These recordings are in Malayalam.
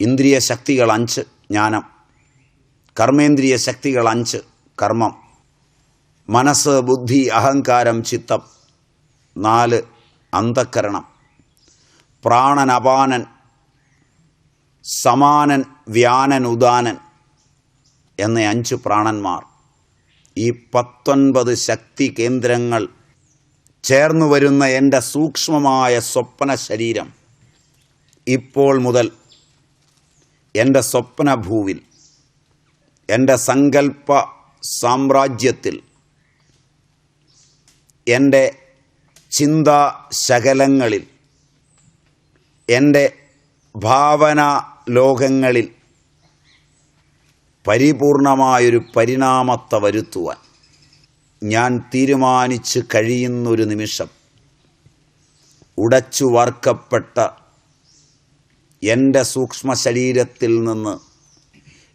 ഇന്ദ്രിയ ശക്തികൾ അഞ്ച് ജ്ഞാനം. കർമ്മേന്ദ്രിയ ശക്തികൾ അഞ്ച് കർമ്മം. മനസ്സ് ബുദ്ധി അഹങ്കാരം ചിത്തം. നാല് അന്ധക്കരണം പ്രാണൻ അപാനൻ. സമാനൻ വ്യാനൻ ഉദാനൻ എന്ന അഞ്ച് പ്രാണന്മാർ. ഈ പത്തൊൻപത് ശക്തി കേന്ദ്രങ്ങൾ ചേർന്നു വരുന്ന എന്റെ സൂക്ഷ്മമായ സ്വപ്ന ശരീരം ഇപ്പോൾ മുതൽ എന്റെ സ്വപ്നഭൂവിൽ എന്റെ സങ്കല്പ സാമ്രാജ്യത്തിൽ എന്റെ ചിന്താ ശകലങ്ങളിൽ എന്റെ ഭാവന ലോകങ്ങളിൽ പരിപൂർണമായൊരു പരിണാമത്തെ വരുത്തുവാൻ ഞാൻ തീരുമാനിച്ച് കഴിയുന്നൊരു നിമിഷം ഉടച്ചു വാർക്കപ്പെട്ട എന്റെ സൂക്ഷ്മ ശരീരത്തിൽ നിന്ന്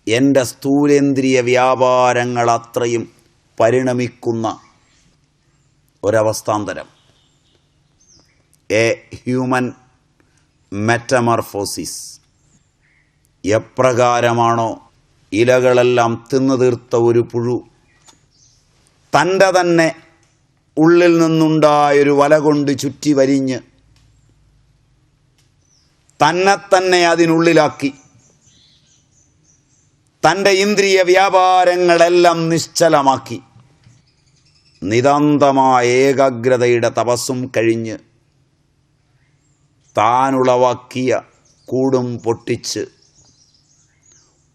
എന്റെ സ്ഥൂലേന്ദ്രിയ വ്യാപാരങ്ങൾ അത്രയും പരിണമിക്കുന്ന ഒരവസ്ഥാന്തരം. A human മെറ്റമർഫോസിസ്. എപ്രകാരമാണോ ഇലകളെല്ലാം തിന്നു തീർത്ത ഒരു പുഴു തന്റെ തന്നെ ഉള്ളിൽ നിന്നുണ്ടായൊരു വല കൊണ്ട് ചുറ്റി വരിഞ്ഞ് തന്നെ തന്നെ അതിനുള്ളിലാക്കി. തന്റെ ഇന്ദ്രിയ വ്യാപാരങ്ങളെല്ലാം നിശ്ചലമാക്കി. നിതാന്തമായ ഏകാഗ്രതയുടെ തപസ്സും കഴിഞ്ഞ് താനുളവാക്കിയ കൂടും പൊട്ടിച്ച്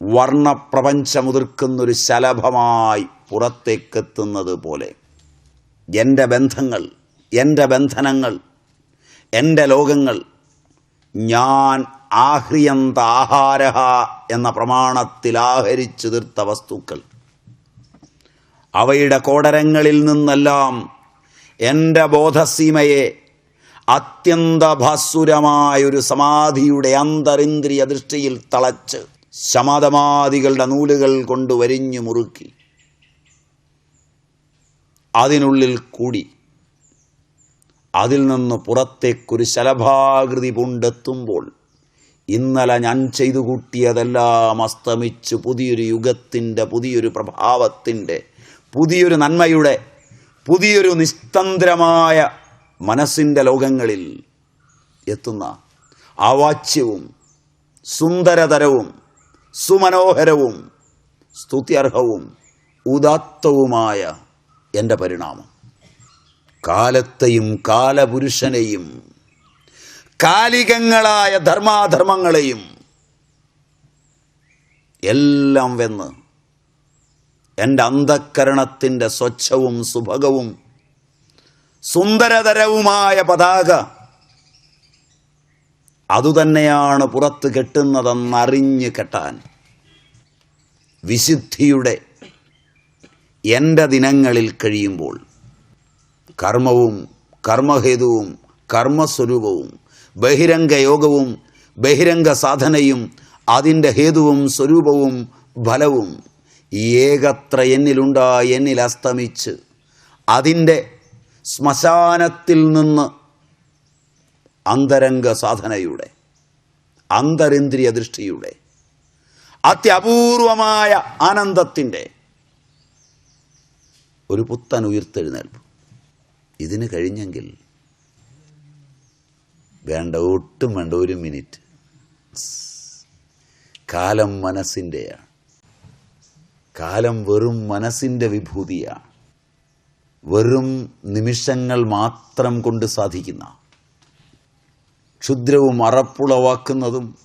വർണപ്രപഞ്ചമുതിർക്കുന്നൊരു ശലഭമായി പുറത്തേക്കെത്തുന്നത് പോലെ എന്റെ ബന്ധങ്ങൾ എന്റെ ബന്ധനങ്ങൾ എന്റെ ലോകങ്ങൾ ഞാൻ ആഹ്രിയന്ത ആഹാരഹ എന്ന പ്രമാണത്തിൽ ആഹരിച്ചു തീർത്ത വസ്തുക്കൾ. അവയുടെ കോടരങ്ങളിൽ നിന്നെല്ലാം എന്റെ ബോധസീമയെ അത്യന്തഭാസുരമായൊരു സമാധിയുടെ അന്തരിന്ദ്രിയ ദൃഷ്ടിയിൽ തളച്ച് ശമതമാദികളുടെ നൂലുകൾ കൊണ്ട് വരിഞ്ഞു മുറുക്കി. അതിനുള്ളിൽ കൂടി അതിൽ നിന്ന് പുറത്തേക്കൊരു ശലഭാകൃതി പൂണ്ടെത്തുമ്പോൾ ഇന്നലെ ഞാൻ ചെയ്തു കൂട്ടിയതെല്ലാം അസ്തമിച്ച് പുതിയൊരു യുഗത്തിന്റെ പുതിയൊരു പ്രഭാവത്തിന്റെ പുതിയൊരു നന്മയുടെ പുതിയൊരു നിസ്തന്ത്രമായ മനസ്സിന്റെ ലോകങ്ങളിൽ എത്തുന്ന അവാച്യവും സുന്ദരതരവും സുമനോഹരവും സ്തുത്യർഹവും ഉദാത്തവുമായ എന്റെ പരിണാമം. കാലത്തെയും കാലപുരുഷനെയും കാലികങ്ങളായ ധർമാധർമ്മങ്ങളെയും എല്ലാം വെന്ന് എന്റെ അന്ധക്കരണത്തിന്റെ സ്വച്ഛവും സുഭകവും സുന്ദരതരവുമായ പതാക അതുതന്നെയാണ് പുറത്ത് കെട്ടുന്നതെന്നറിഞ്ഞ് കെട്ടാൻ വിശുദ്ധിയുടെ എന്റെ ദിനങ്ങളിൽ കഴിയുമ്പോൾ കർമ്മവും കർമ്മഹേതുവും കർമ്മസ്വരൂപവും ബഹിരംഗ യോഗവും ബഹിരംഗ സാധനയും അതിന്റെ ഹേതുവും സ്വരൂപവും ഫലവും ഏകത്ര എന്നിലുണ്ടായി എന്നിൽ അസ്തമിച്ച് അതിന്റെ ശ്മശാനത്തിൽ നിന്ന് അന്തരംഗ സാധനയുടെ അന്തരിന്ദ്രിയ ദൃഷ്ടിയുടെ അത്യപൂർവമായ ആനന്ദത്തിന്റെ ഒരു പുത്തൻ ഉയർത്തെഴുന്നേൽപ്പ് ഇതിന് കഴിഞ്ഞെങ്കിൽ വേണ്ട ഒട്ടും വേണ്ട ഒരു മിനിറ്റ്. കാലം മനസ്സിന്റെയാണ് കാലം വെറും മനസ്സിന്റെ വിഭൂതിയാണ്. വെറും നിമിഷങ്ങൾ മാത്രം കൊണ്ട് സാധിക്കുന്ന ക്ഷുദ്രവും അറപ്പുളവാക്കുന്നതും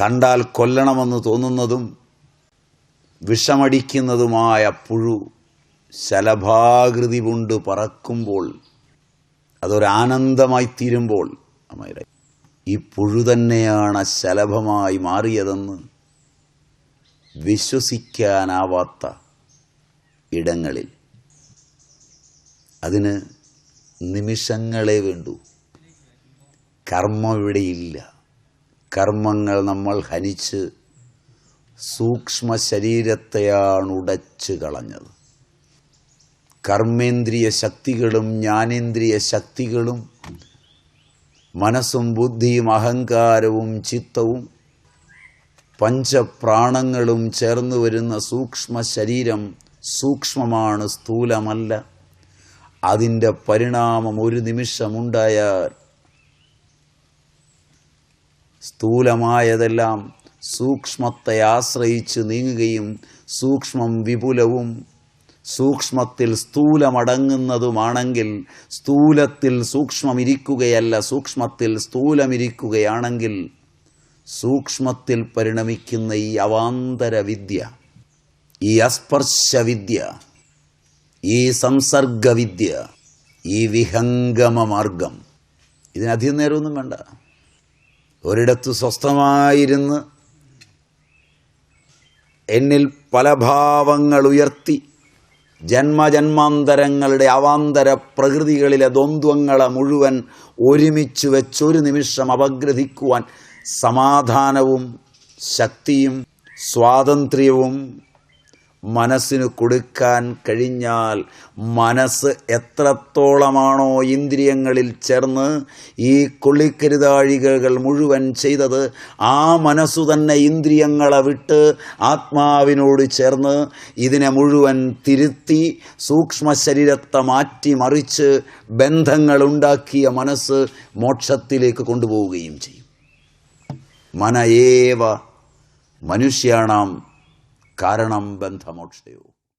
കണ്ടാൽ കൊല്ലണമെന്ന് തോന്നുന്നതും വിഷമടിക്കുന്നതുമായ പുഴു ശലഭാകൃതി കൊണ്ട് പറക്കുമ്പോൾ അതൊരാനന്ദമായി തീരുമ്പോൾ ഈ പുഴു തന്നെയാണ് ശലഭമായി മാറിയതെന്ന് വിശ്വസിക്കാനാവാത്ത ഇടങ്ങളിൽ. അതിന് നിമിഷങ്ങളെ വേണ്ടു. കർമ്മം ഇവിടെയില്ല കർമ്മങ്ങൾ നമ്മൾ ഹനിച്ച് സൂക്ഷ്മ ശരീരത്തെയാണ് ഉടച്ച് കളഞ്ഞത്. കർമ്മേന്ദ്രിയ ശക്തികളും ജ്ഞാനേന്ദ്രിയ ശക്തികളും മനസ്സും ബുദ്ധിയും അഹങ്കാരവും ചിത്തവും പഞ്ചപ്രാണങ്ങളും ചേർന്നു വരുന്ന സൂക്ഷ്മ ശരീരം സൂക്ഷ്മമാണ് സ്ഥൂലമല്ല. അതിന്റെ പരിണാമം ഒരു നിമിഷമുണ്ടായാൽ സ്ഥൂലമായതെല്ലാം സൂക്ഷ്മത്തെ ആശ്രയിച്ച് നീങ്ങുകയും സൂക്ഷ്മം വിപുലവും സൂക്ഷ്മത്തിൽ സ്ഥൂലമടങ്ങുന്നതുമാണെങ്കിൽ സ്ഥൂലത്തിൽ സൂക്ഷ്മമിരിക്കുകയല്ല സൂക്ഷ്മത്തിൽ സ്ഥൂലമിരിക്കുകയാണെങ്കിൽ സൂക്ഷ്മത്തിൽ പരിണമിക്കുന്ന ഈ അവാന്തര വിദ്യ ഈ അസ്പർശവിദ്യ ഈ സംസർഗവിദ്യ ഈ വിഹംഗമ മാർഗം ഇതിനധികം നേരമൊന്നും വേണ്ട. ഒരിടത്ത് സ്വസ്ഥമായിരുന്ന് എന്നിൽ പല ഭാവങ്ങൾ ഉയർത്തി ജന്മജന്മാന്തരങ്ങളുടെ അവാന്തര പ്രകൃതികളിലെ ദ്വന്ദ്വങ്ങളെ മുഴുവൻ ഒരുമിച്ച് വെച്ചൊരു നിമിഷം അപഗ്രഥിക്കുവാൻ സമാധാനവും ശക്തിയും സ്വാതന്ത്ര്യവും മനസ്സിന് കൊടുക്കാൻ കഴിഞ്ഞാൽ മനസ്സ് എത്രത്തോളമാണോ ഇന്ദ്രിയങ്ങളിൽ ചേർന്ന് ഈ കൊള്ളിക്കരുതാഴികകൾ മുഴുവൻ ചെയ്തത് ആ മനസ്സു തന്നെ ഇന്ദ്രിയങ്ങളെ വിട്ട് ആത്മാവിനോട് ചേർന്ന് ഇതിനെ മുഴുവൻ തിരുത്തി സൂക്ഷ്മ ശരീരത്തെ മാറ്റി മറിച്ച് ബന്ധങ്ങളുണ്ടാക്കിയ മനസ്സ് മോക്ഷത്തിലേക്ക് കൊണ്ടുപോവുകയും ചെയ്യും. മനയേവ മനുഷ്യാണാം കാരണം ബന്ധമോക്ഷയോ